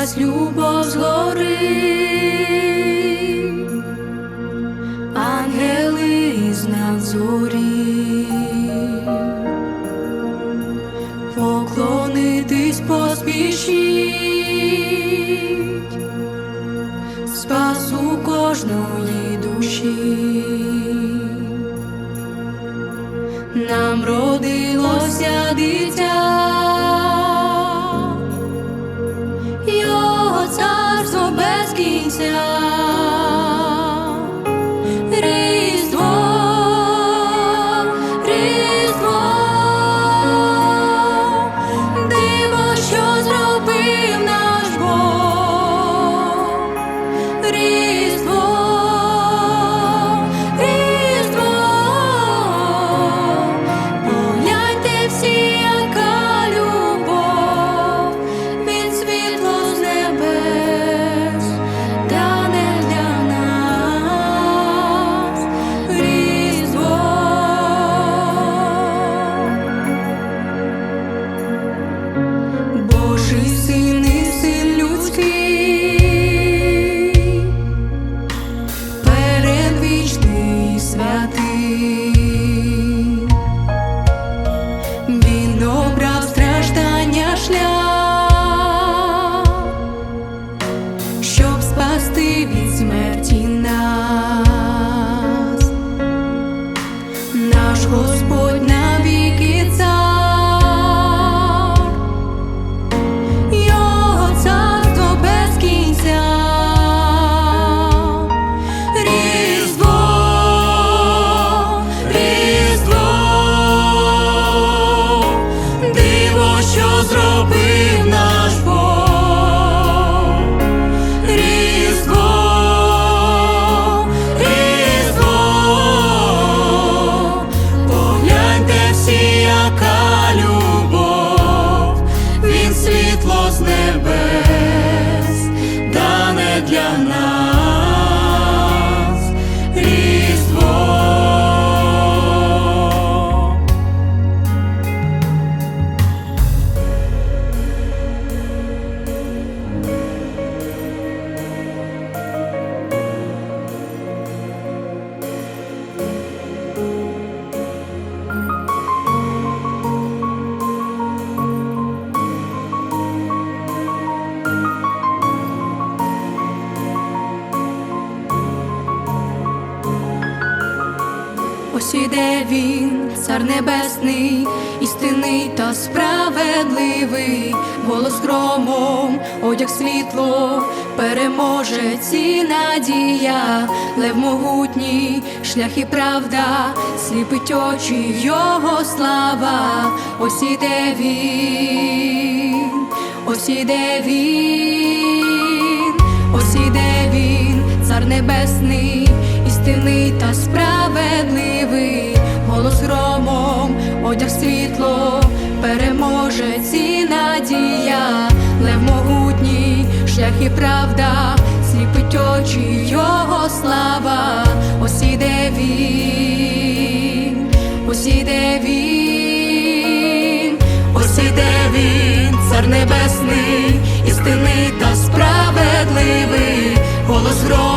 нас любов згори, ангели з надзорі, поклонитись поспішіть, спасу кожної душі. Нам родилося дитя. Від Іде він, цар небесний, істинний та справедливий, голос громом, одяг світло, переможець і надія, лев могутній, шлях і правда, сліпить очі його слава, ось іде він, ось іде він, ось іде він, цар небесний, істинний та справедливий, голос громом, одяг світло, переможець і надія, лев могутній, шлях і правда, сліпить очі його слава, ось іде він, ось іде він, ось іде він, цар небесний, істинний та справедливий, голос громом,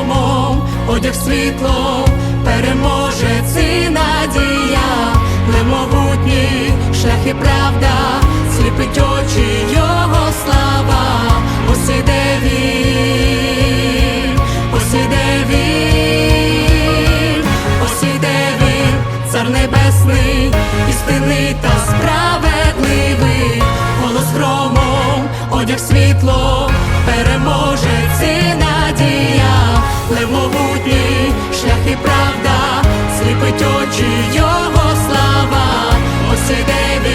одяг світло, переможе і надія, немогутні шлях і правда, сліпить очі його слава, ось іде він, ось іде він, ось іде він, цар небесний, істинний та справедливий, голос громом, одяг світло, переможе і надія. Let і правда, сліпить очі його слава, ось.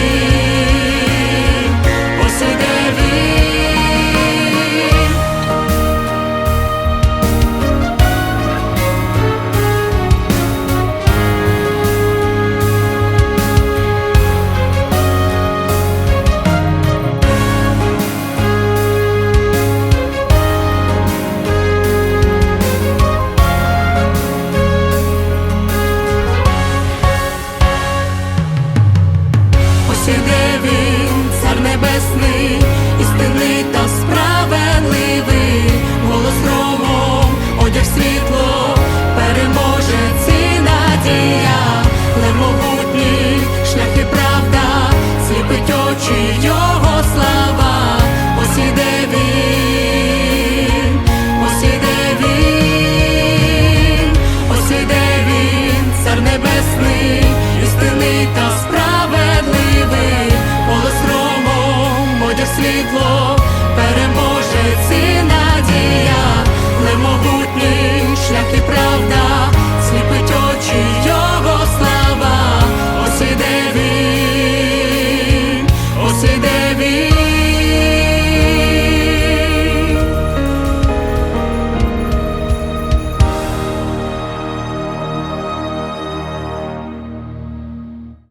чи де він, цар небесний, істинний та